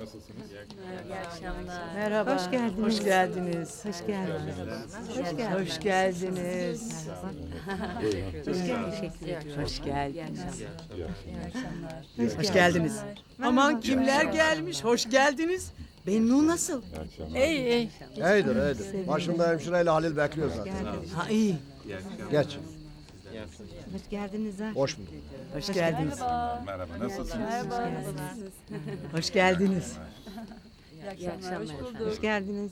Nasılsınız? İyi akşamlar. Merhaba. Hoş geldiniz. Hoş geldiniz. Hoş geldiniz. Hoş geldiniz. Hoş geldiniz. Hoş geldiniz. Hoş Hoş geldiniz. Aman kimler gelmiş? Hoş geldiniz. Bennu nasıl? İyi akşamlar. İyi iyi. İyidir iyidir. Başında hemşireyle Halil bekliyor zaten. Ha iyi. Geç. Hoş geldiniz ha. Hoş bulduk. Hoş geldiniz. Merhaba, nasılsınız? Hoş geldiniz. İyi akşamlar. Hoş geldiniz.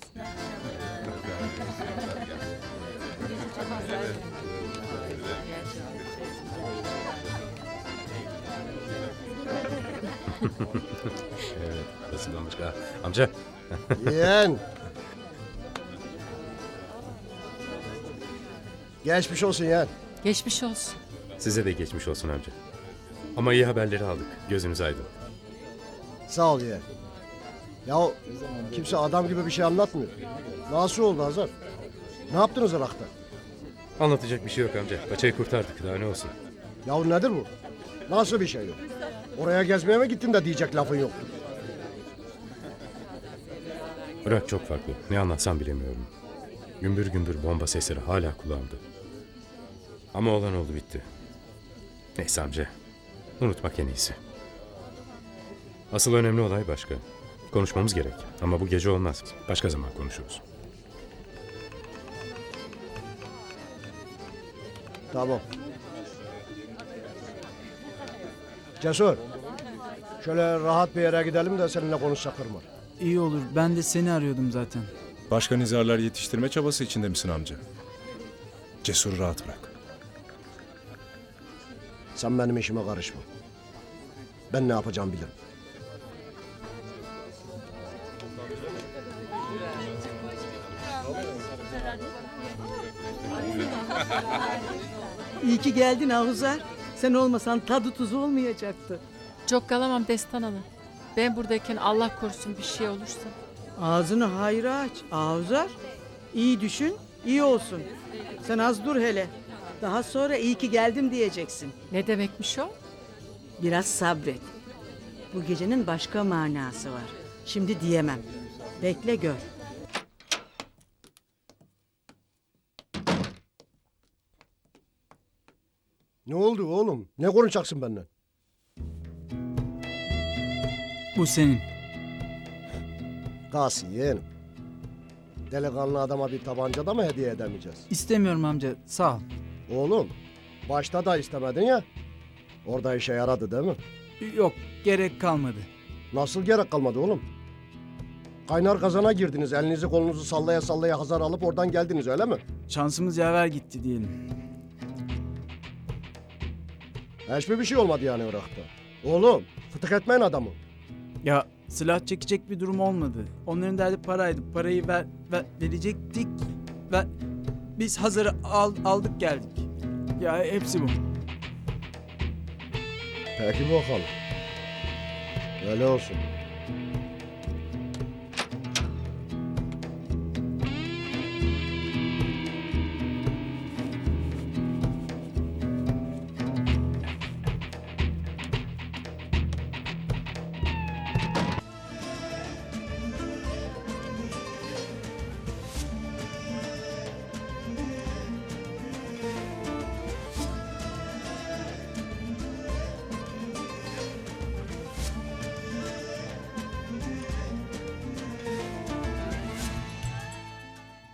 Evet, nasıl olmuş ha? Amca, Yeğen. Geçmiş olsun yeğen. Geçmiş olsun. size de geçmiş olsun amca. Ama iyi haberleri aldık. Gözünüz aydın. Sağ ol yeğen. Ya kimse adam gibi bir şey anlatmıyor. Nasıl oldu Hazar? Ne yaptınız Irak'ta? Anlatacak bir şey yok amca. Paçayı kurtardık. Daha ne olsun? Ya nedir bu? Nasıl bir şey yok? Oraya gezmeye mi gittin de diyecek lafın yoktu. Irak çok farklı. Ne anlatsam bilemiyorum. Gümbür gümbür bomba sesleri hala kulağımda. Ama olan oldu bitti. Neyse amca. Unutmak en iyisi. Asıl önemli olay başka. Konuşmamız gerek. Ama bu gece olmaz. Başka zaman konuşuruz. Tamam. Cesur. Şöyle rahat bir yere gidelim de seninle konuşsak Irmak. İyi olur. Ben de seni arıyordum zaten. Başka nizarlar yetiştirme çabası içinde misin amca? Cesur rahat bırak. Sen benim işime karışma. Ben ne yapacağım bilirim. İyi ki geldin Ahuzar. Sen olmasan tadı tuzu olmayacaktı. Çok kalamam Destan Hanım. Ben buradayken Allah korusun bir şey olursa. Ağzını hayra aç. Ahuzar. İyi düşün, iyi olsun. Sen az dur hele. Daha sonra iyi ki geldim diyeceksin. Ne demekmiş o? Biraz sabret. Bu gecenin başka manası var. Şimdi diyemem. Bekle gör. Ne oldu oğlum? Ne konuşacaksın benden? Bu senin. Gasi yeğenim. Delikanlı adama bir tabanca da mı hediye edemeyeceğiz? İstemiyorum amca. Sağ ol. Oğlum, başta da istemedin ya. Orada işe yaradı değil mi? Yok. Gerek kalmadı. Nasıl gerek kalmadı oğlum? Kaynar kazana girdiniz. Elinizi kolunuzu sallaya sallaya hazır alıp oradan geldiniz öyle mi? Şansımız yaver gitti diyelim. Hiçbir bir şey olmadı yani Irak'ta. Oğlum, fıtık etmeyin adamı. Ya silah çekecek bir durum olmadı. Onların derdi paraydı. Parayı ver, ver verecektik. Ve biz hazır al, aldık geldik. Ya hepsi bu. Peki bakalım. Öyle olsun.